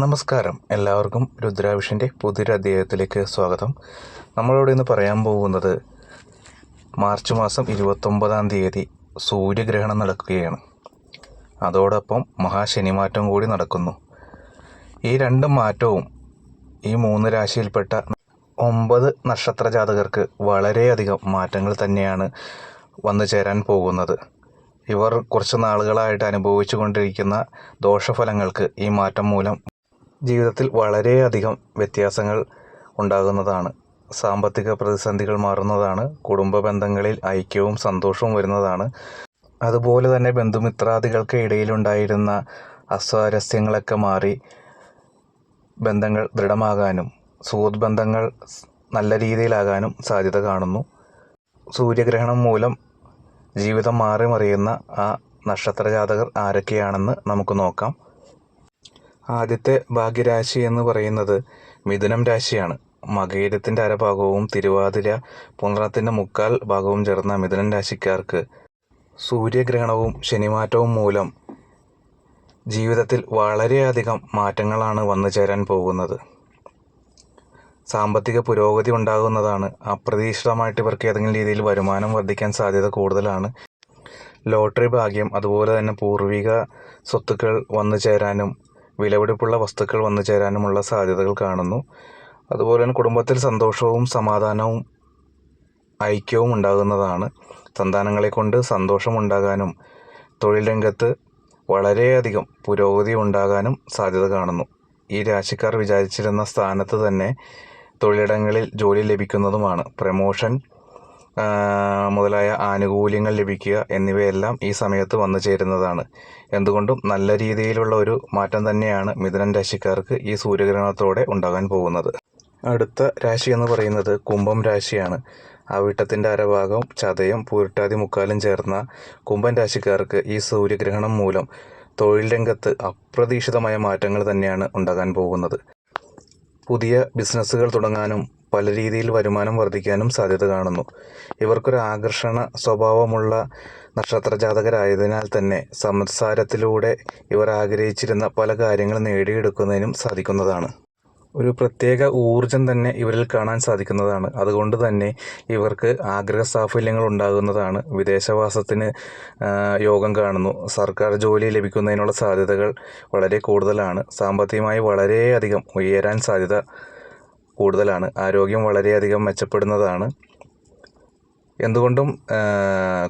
നമസ്കാരം. എല്ലാവർക്കും രുദ്രാവിഷന്റെ പുതിയൊരു അധ്യായത്തിലേക്ക് സ്വാഗതം. നമ്മളോട് ഇന്ന് പറയാൻ പോകുന്നത് മാർച്ച് മാസം ഇരുപത്തൊമ്പതാം തീയതി സൂര്യഗ്രഹണം നടക്കുകയാണ്. അതോടൊപ്പം മഹാശനിമാറ്റം കൂടി നടക്കുന്നു. ഈ രണ്ട് മാറ്റവും ഈ മൂന്ന് രാശിയിൽപ്പെട്ട ഒമ്പത് നക്ഷത്ര ജാതകർക്ക് വളരെയധികം മാറ്റങ്ങൾ തന്നെയാണ് വന്നു ചേരാൻ പോകുന്നത്. ഇവർ കുറച്ച് നാളുകളായിട്ട് അനുഭവിച്ചു കൊണ്ടിരിക്കുന്ന ദോഷഫലങ്ങൾക്ക് ഈ മാറ്റം മൂലം ജീവിതത്തിൽ വളരെയധികം വ്യത്യാസങ്ങൾ ഉണ്ടാകുന്നതാണ്. സാമ്പത്തിക പ്രതിസന്ധികൾ മാറുന്നതാണ്. കുടുംബ ബന്ധങ്ങളിൽ ഐക്യവും സന്തോഷവും വരുന്നതാണ്. അതുപോലെ തന്നെ ബന്ധുമിത്രാദികൾക്ക് ഇടയിലുണ്ടായിരുന്ന അസ്വാരസ്യങ്ങളൊക്കെ മാറി ബന്ധങ്ങൾ ദൃഢമാകാനും സുഹൃത്ത് ബന്ധങ്ങൾ നല്ല രീതിയിലാകാനും സാധ്യത കാണുന്നു. സൂര്യഗ്രഹണം മൂലം ജീവിതം മാറി മറിയുന്ന ആ നക്ഷത്ര ജാതകർ ആരൊക്കെയാണെന്ന് നമുക്ക് നോക്കാം. ആദ്യത്തെ ഭാഗ്യരാശി എന്ന് പറയുന്നത് മിഥുനം രാശിയാണ്. മകയിരത്തിന്റെ അരഭാഗവും തിരുവാതിര പുണറത്തിന്റെ മുക്കാൽ ഭാഗവും ചേർന്ന മിഥുനം രാശിക്കാർക്ക് സൂര്യഗ്രഹണവും ശനിമാറ്റവും മൂലം ജീവിതത്തിൽ വളരെയധികം മാറ്റങ്ങളാണ് വന്നു ചേരാൻ പോകുന്നത്. സാമ്പത്തിക പുരോഗതി ഉണ്ടാകുന്നതാണ്. അപ്രതീക്ഷിതമായിട്ട് ഇവർക്ക് ഏതെങ്കിലും രീതിയിൽ വരുമാനം വർദ്ധിക്കാൻ സാധ്യത കൂടുതലാണ്. ലോട്ടറി ഭാഗ്യം അതുപോലെ തന്നെ പൂർവിക സ്വത്തുക്കൾ വന്നു ചേരാനും വിലപിടിപ്പുള്ള വസ്തുക്കൾ വന്നു ചേരാനുമുള്ള സാധ്യതകൾ കാണുന്നു. അതുപോലെ തന്നെ കുടുംബത്തിൽ സന്തോഷവും സമാധാനവും ഐക്യവും ഉണ്ടാകുന്നതാണ്. സന്താനങ്ങളെ കൊണ്ട് സന്തോഷമുണ്ടാകാനും തൊഴിൽ രംഗത്ത് വളരെയധികം പുരോഗതി ഉണ്ടാകാനും സാധ്യത കാണുന്നു. ഈ രാശിക്കാർ വിചാരിച്ചിരുന്ന സ്ഥാനത്ത് തന്നെ തൊഴിലിടങ്ങളിൽ ജോലി ലഭിക്കുന്നതുമാണ്. പ്രമോഷൻ മുതലായ ആനുകൂല്യങ്ങൾ ലഭിക്കുക എന്നിവയെല്ലാം ഈ സമയത്ത് വന്നു ചേരുന്നതാണ്. എന്തുകൊണ്ടും നല്ല രീതിയിലുള്ള ഒരു മാറ്റം തന്നെയാണ് മിഥുനൻ രാശിക്കാർക്ക് ഈ സൂര്യഗ്രഹണത്തോടെ ഉണ്ടാകാൻ പോകുന്നത്. അടുത്ത രാശി എന്ന് പറയുന്നത് കുംഭം രാശിയാണ്. അവിട്ടത്തിന്റെ അരഭാഗം ചതയും പൂരിട്ടാതി മുക്കാലും ചേർന്ന കുംഭൻ രാശിക്കാർക്ക് ഈ സൂര്യഗ്രഹണം മൂലം തൊഴിൽ രംഗത്ത് അപ്രതീക്ഷിതമായ മാറ്റങ്ങൾ തന്നെയാണ് ഉണ്ടാകാൻ പോകുന്നത്. പുതിയ ബിസിനസ്സുകൾ തുടങ്ങാനും പല രീതിയിൽ വരുമാനം വർദ്ധിക്കാനും സാധ്യത കാണുന്നു. ഇവർക്കൊരു ആകർഷണ സ്വഭാവമുള്ള നക്ഷത്ര ജാതകരായതിനാൽ തന്നെ സംസാരത്തിലൂടെ ഇവർ ആഗ്രഹിച്ചിരുന്ന പല കാര്യങ്ങൾ നേടിയെടുക്കുന്നതിനും സാധിക്കുന്നതാണ്. ഒരു പ്രത്യേക ഊർജം തന്നെ ഇവരിൽ കാണാൻ സാധിക്കുന്നതാണ്. അതുകൊണ്ട് തന്നെ ഇവർക്ക് ആഗ്രഹ സാഫല്യങ്ങൾ ഉണ്ടാകുന്നതാണ്. വിദേശവാസത്തിന് യോഗം കാണുന്നു. സർക്കാർ ജോലി ലഭിക്കുന്നതിനുള്ള സാധ്യതകൾ വളരെ കൂടുതലാണ്. സാമ്പത്തികമായി വളരെയധികം ഉയരാൻ സാധ്യത കൂടുതലാണ്. ആരോഗ്യം വളരെയധികം മെച്ചപ്പെടുന്നതാണ്. എന്തുകൊണ്ടും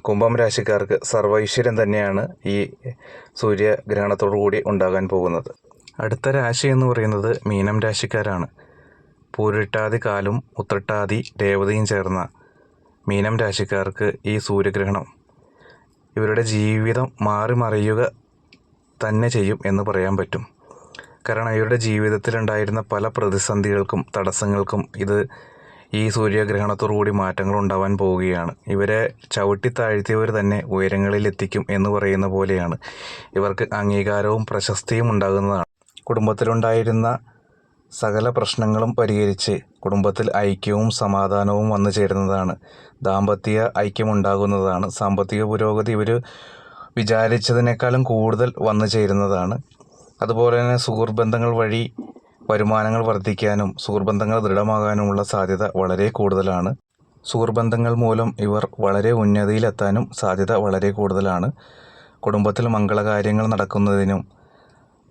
കുംഭം രാശിക്കാർക്ക് സർവൈശ്വര്യം തന്നെയാണ് ഈ സൂര്യഗ്രഹണത്തോടു കൂടി ഉണ്ടാകാൻ പോകുന്നത്. അടുത്ത രാശി എന്ന് പറയുന്നത് മീനം രാശിക്കാരാണ്. പൂരിട്ടാതി കാലും ഉത്രട്ടാതി ദേവതയും ചേർന്ന മീനം രാശിക്കാർക്ക് ഈ സൂര്യഗ്രഹണം ഇവരുടെ ജീവിതം മാറി മറിയുക തന്നെ ചെയ്യും എന്ന് പറയാൻ പറ്റും. കാരണം ഇവരുടെ ജീവിതത്തിലുണ്ടായിരുന്ന പല പ്രതിസന്ധികൾക്കും തടസ്സങ്ങൾക്കും ഇത് ഈ സൂര്യഗ്രഹണത്തോടുകൂടി മാറ്റങ്ങൾ ഉണ്ടാവാൻ പോവുകയാണ്. ഇവരെ ചവിട്ടി താഴ്ത്തിയവർ തന്നെ ഉയരങ്ങളിലെത്തിക്കും എന്ന് പറയുന്ന പോലെയാണ്. ഇവർക്ക് അംഗീകാരവും പ്രശസ്തിയും ഉണ്ടാകുന്നതാണ്. കുടുംബത്തിലുണ്ടായിരുന്ന സകല പ്രശ്നങ്ങളും പരിഹരിച്ച് കുടുംബത്തിൽ ഐക്യവും സമാധാനവും വന്നു ചേരുന്നതാണ്. ദാമ്പത്യ ഐക്യമുണ്ടാകുന്നതാണ്. സാമ്പത്തിക പുരോഗതി ഇവർ വിചാരിച്ചതിനേക്കാളും കൂടുതൽ വന്നു ചേരുന്നതാണ്. അതുപോലെ തന്നെ സുഹൃബന്ധങ്ങൾ വഴി വരുമാനങ്ങൾ വർദ്ധിക്കാനും സുഹൃബന്ധങ്ങൾ ദൃഢമാകാനുമുള്ള സാധ്യത വളരെ കൂടുതലാണ്. സുഹൃബന്ധങ്ങൾ മൂലം ഇവർ വളരെ ഉന്നതിയിലെത്താനും സാധ്യത വളരെ കൂടുതലാണ്. കുടുംബത്തിൽ മംഗളകാര്യങ്ങൾ നടക്കുന്നതിനും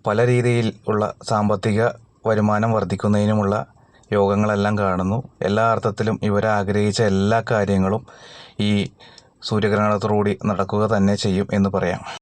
പല രീതിയിൽ ഉള്ള സാമ്പത്തിക വരുമാനം വർദ്ധിക്കുന്നതിനുമുള്ള യോഗങ്ങളെല്ലാം കാണുന്നു. എല്ലാ അർത്ഥത്തിലും ഇവർ ആഗ്രഹിച്ച എല്ലാ കാര്യങ്ങളും ഈ സൂര്യഗ്രഹണത്തോടുകൂടി നടക്കുക തന്നെ ചെയ്യും എന്ന് പറയാം.